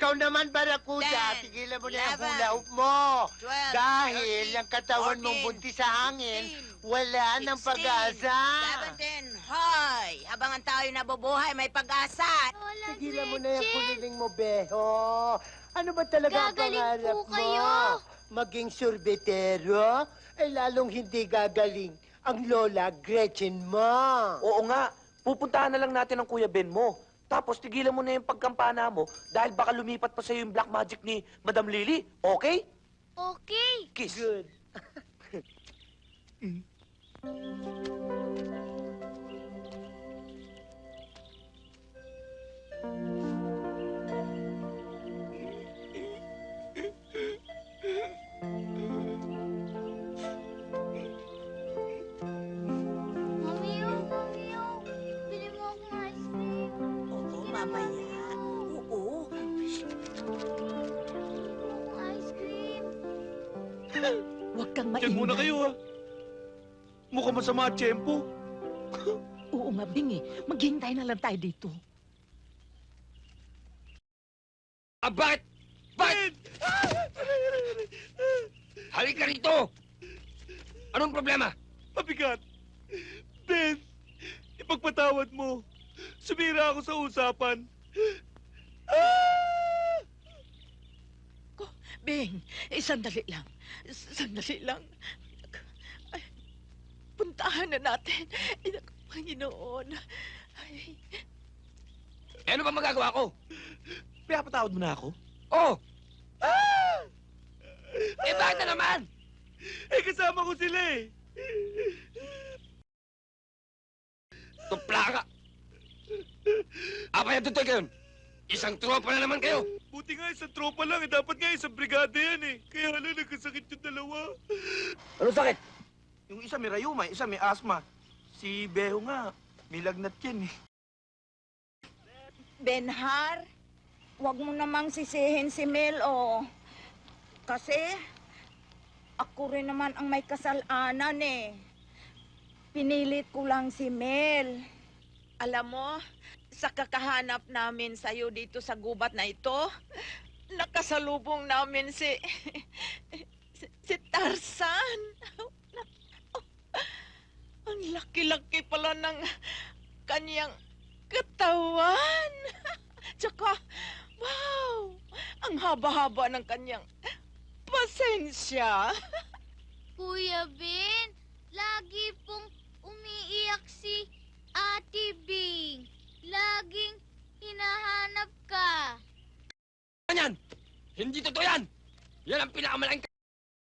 Ikaw naman, Barakuda, Ten, tigilan mo na yung eleven, hula hoop mo. 12, Dahil 13, yung katawan mong 14, buntis sa hangin, 15, wala ng 16, pag-asa. 17, hoy! Abangan tayo nabubuhay, may pag-asa. Walang Tigilan mo na yung leche. kuliling mo, Beho. Ano ba talaga ang Gagaling pangarap po mo? kayo. Maging sorbetero? Eh, lalong hindi gagaling ang lola Gretchen mo. Oo nga, pupuntahan na lang natin ang Kuya Ben mo. Tapos tigilan mo na yung pagkampana mo dahil baka lumipat pa sa'yo yung black magic ni Madam Lily. Okay? Okay. Kiss. Good. Mami, Kang Diyan muna kayo ah. Mukhang masama at tiyempo. Oo nga, Bing eh. Maghintay na lang tayo dito. Ah, bakit? Bakit? Halika rito! Anong problema? Mabigat. Ben, ipagpatawad mo. Sumira ako sa usapan. Bing, eh, sandali lang. Sandali lang. Ay, puntahan na natin. Ay, naku, Panginoon. Ay, Eh, ano ba magagawa ko? Pinapatawad mo na ako? Oh! Eh, bakit na naman? Eh, kasama ko sila eh. Tupla ka! Apa yung tutoy kayo? Isang tropa na naman kayo! Buti nga isang tropa lang eh. Dapat nga isang brigada yan eh. Kaya hala, nagkasakit yung dalawa. Ano sakit? Yung isa may rayuma, isa may asma. Si Beho nga, may lagnat yan eh. Benhar, wag mo namang sisihin si Mel, oh. Kasi, ako rin naman ang may kasalanan eh. Pinilit ko lang si Mel. Alam mo, sa kakahanap namin sa'yo dito sa gubat na ito, nakasalubong namin si... si, si Tarzan. Ang laki-laki pala ng kanyang katawan. Tsaka, wow! Ang haba-haba ng kanyang pasensya. Kuya Ben, lagi pong umiiyak si Ate Bing. Laging hinahanap ka. Yan? Hindi totoo yan! Yan ang pinakamalaking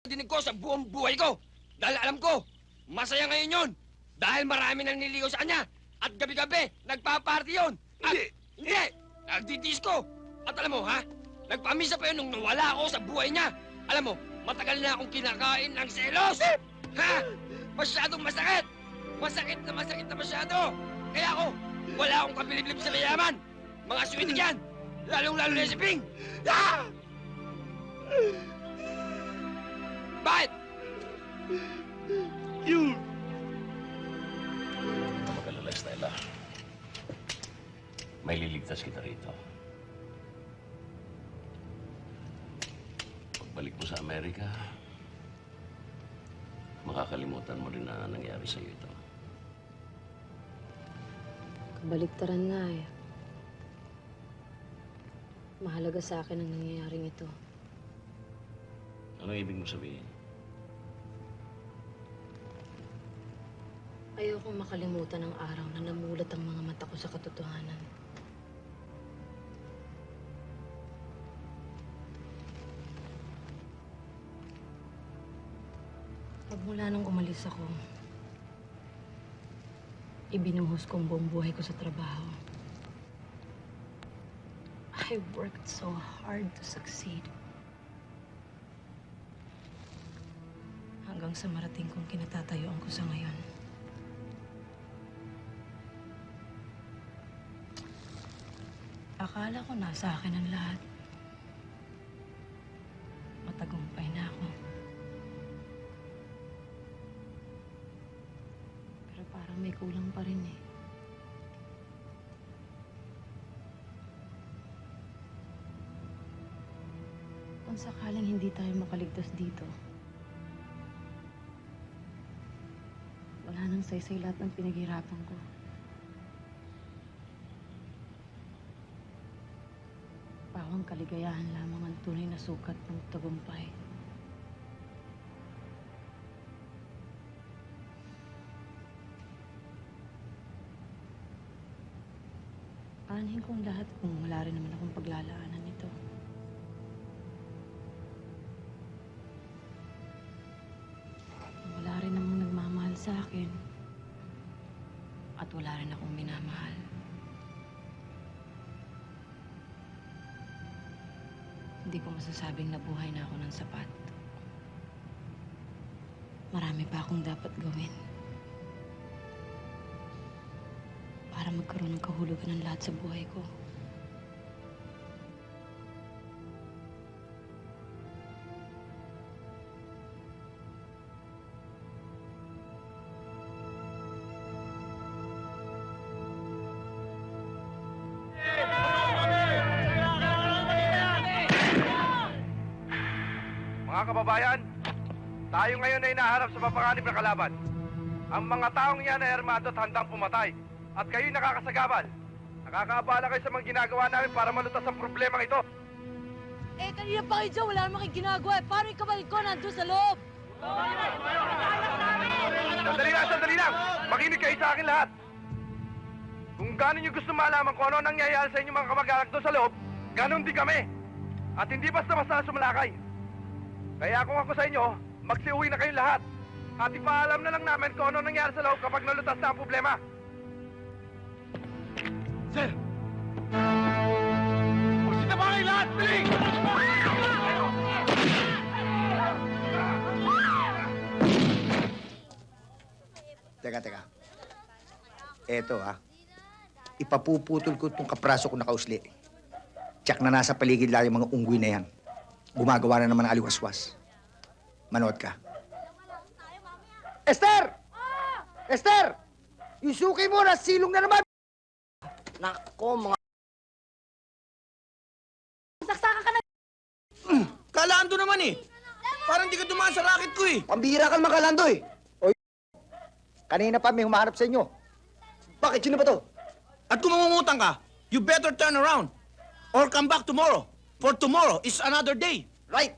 dinig ko sa buong buhay ko! Dahil alam ko, masaya ngayon yun! Dahil marami nang niligaw sa kanya! At gabi-gabi, nagpa-party yun! At, Hindi. Hindi! Nagdidisco! At alam mo, ha? Nagpamisa pa yun nung nawala ako sa buhay niya! Alam mo, matagal na akong kinakain ng selos! Ha? Masyadong masakit! Masakit na masakit na masyado! Kaya ako, wala akong kapiliblib sa mayaman! Mga sweetie yan! Lalong-lalo na si Ping! Ah! Bakit? Yun. Mag-alala, Stella. May liligtas kita rito. Pagbalik mo sa Amerika, makakalimutan mo rin na nangyari sa iyo ito. Kabaliktaran nga eh. Mahalaga sa akin ang nangyayaring ito. Ano ibig mo sabihin? Ayokong makalimutan ang araw na namulat ang mga mata ko sa katotohanan. Magmula nung umalis ako, ibinuhos ko ang buong buhay ko sa trabaho. I worked so hard to succeed. Hanggang sa marating kong kinatatayuan ko sa ngayon. Akala ko nasa akin ang lahat. Kung sakaling hindi tayo makaligtas dito, wala nang saysay lahat ng pinaghirapan ko. Pawang kaligayahan lamang ang tunay na sukat ng tagumpay. Aanhin kong lahat kung wala rin naman akong paglalaanan akin. At wala rin akong minamahal. Hindi ko masasabing nabuhay na ako ng sapat. Marami pa akong dapat gawin. Para magkaroon ng kahulugan ng lahat sa buhay ko. Mga kababayan, tayo ngayon ay naharap sa papanganib na kalaban. Ang mga taong yan ay armado at handang pumatay. At kayo'y nakakasagabal. Nakakaabala kayo sa mga ginagawa namin para malutas ang problema ito. Eh, kanina pa kayo dyan, wala namang kayo ginagawa. Eh, paano ikabalik ko nandun sa loob? Sandali lang, sandali lang! Makinig kayo sa akin lahat! Kung gano'n nyo gusto malaman kung ano ang nangyayari sa inyong mga kamag-anak doon sa loob, gano'n din kami. At hindi basta-basta sumalakay. Kaya kung ako sa inyo, magsiuwi na kayong lahat. At ipaalam na lang namin kung ano nangyari sa loob kapag nalutas na ang problema. Sir! Magsita ba kayo lahat? Biling! Teka, teka. Eto ha. Ipapuputol ko itong kapraso ko nakausli. Tsak na nasa paligid lang yung mga unggoy na yan. Gumagawa na naman ng aliwaswas. Manood ka. Esther! Esther! Yung suki mo na silong na naman! Nako, mga... Kalando naman eh. Parang di ka dumaan sa racket ko eh. Pambihira ka naman kalando eh. Oy, kanina pa may humahanap sa inyo. Bakit? Sino ba to? At kung mangungutang ka, you better turn around. Or come back tomorrow. For tomorrow is another day. Right!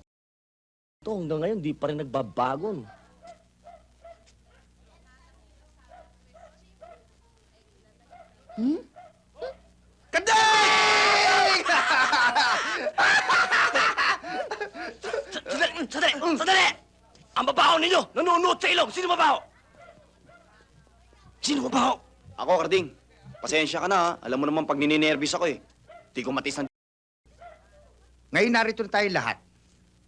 Ito, hanggang ngayon, di pa rin nagbabago. no? Kadeng! Sandali! Sandali! Sandali! Ang babaho ninyo! Nanunuot sa ilong! Sino babaho? Sino babaho? Ako, Karding. Pasensya ka na, ha? Alam mo naman pag nininervis ako, eh. Di ko matis ng... Ngayon narito na tayo lahat.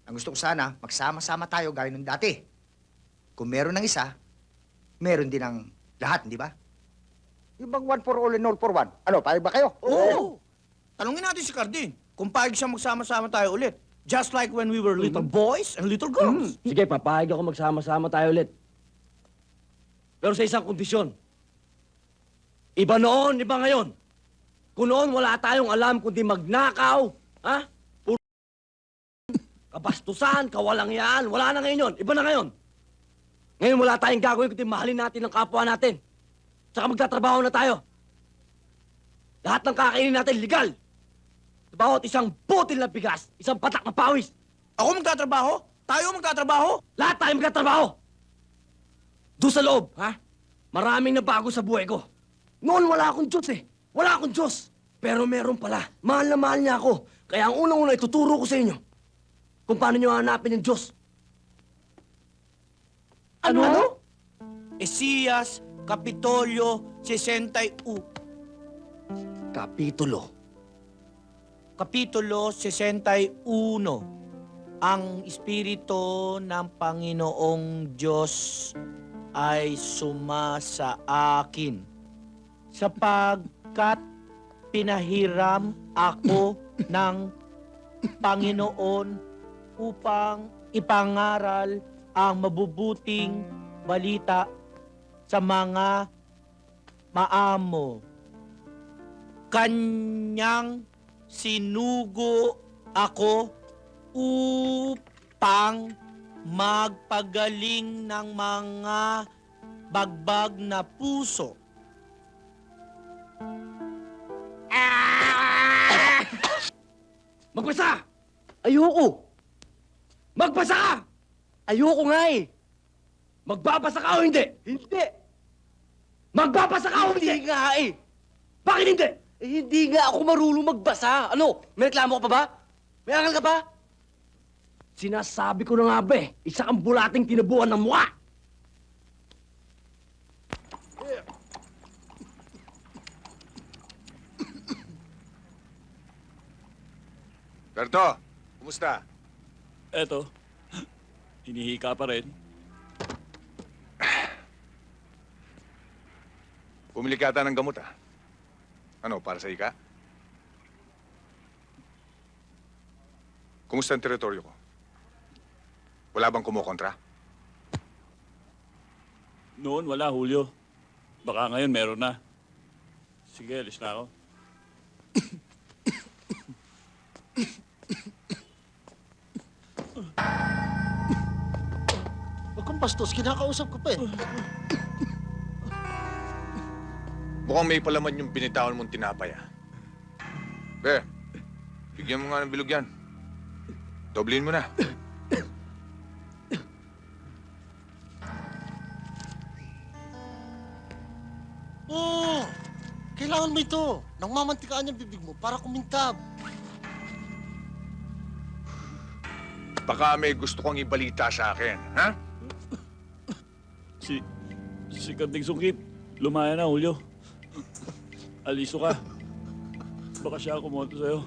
Ang gusto ko sana, magsama-sama tayo gaya ng dati. Kung meron ng isa, meron din ng lahat, di ba? Yung bang one for all and all for one. Ano, payag ba kayo? Oo. Tanungin natin si Carding kung paig siya magsama-sama tayo ulit. Just like when we were little boys and little girls. Sige, papayag ako magsama-sama tayo ulit. Pero sa isang kondisyon. Iba noon, iba ngayon. Kung noon wala tayong alam kundi magnakaw, ha? Kabastusan, kawalangyaan, wala na ngayon yun. Iba na ngayon. Ngayon wala tayong gagawin kundi mahalin natin ang kapwa natin. Tsaka magtatrabaho na tayo. Lahat ng kakainin natin, legal. Bawat isang butil na bigas, isang patak na pawis, Ako magtatrabaho? Tayo magtatrabaho? lahat tayo magkatrabaho! Doon sa loob, ha? Maraming nabago sa buhay ko. Noon wala akong Diyos eh. Wala akong Diyos. Pero meron pala. Mahal na mahal niya ako. Kaya ang unang-una ituturo ko sa inyo kung paano niyo hanapin yung Diyos. Ano? Esiyas, Kapitolyo, 61. Kapitulo. Kapitulo 61. Ang Espiritu ng Panginoong Diyos ay sumasa akin sapagkat pinahiram ako ng Panginoon upang ipangaral ang mabubuting balita sa mga maamo. Kanyang sinugo ako upang magpagaling ng mga bagbag na puso. Magbasa! Ayoko! Magbasa ka! Ayoko nga eh! Magbabasa ka o hindi? Hindi! Magbabasa ka o hindi? Hindi nga eh! Bakit hindi? Eh, hindi nga ako marunong magbasa. Ano? May reklamo ka pa ba? May angal ka ba? Sinasabi ko na nga ba eh, isa kang bulating tinubuan ng mukha! Berto, kumusta? Eto, hinihika pa rin. Bumili ka ata ng gamot, ah. Ano, para sa ika? Kumusta ang teritoryo ko? Wala bang kumukontra? Noon wala, Julio. Baka ngayon meron na. Sige, alis na ako. Bastos, kinakausap ko pa eh. Mukhang may palaman yung binitawan mong tinapay, ah. Be, bigyan mo nga ng bilog yan. Doblin mo na. Oo! Kailangan mo ito. Nang mamantikaan yung bibig mo para kumintab. Baka may gusto kong ibalita sa akin, ha? Si, si Kanting Sungkit, lumaya na, Julio. Aliso ka. Baka siya kumonto sa'yo.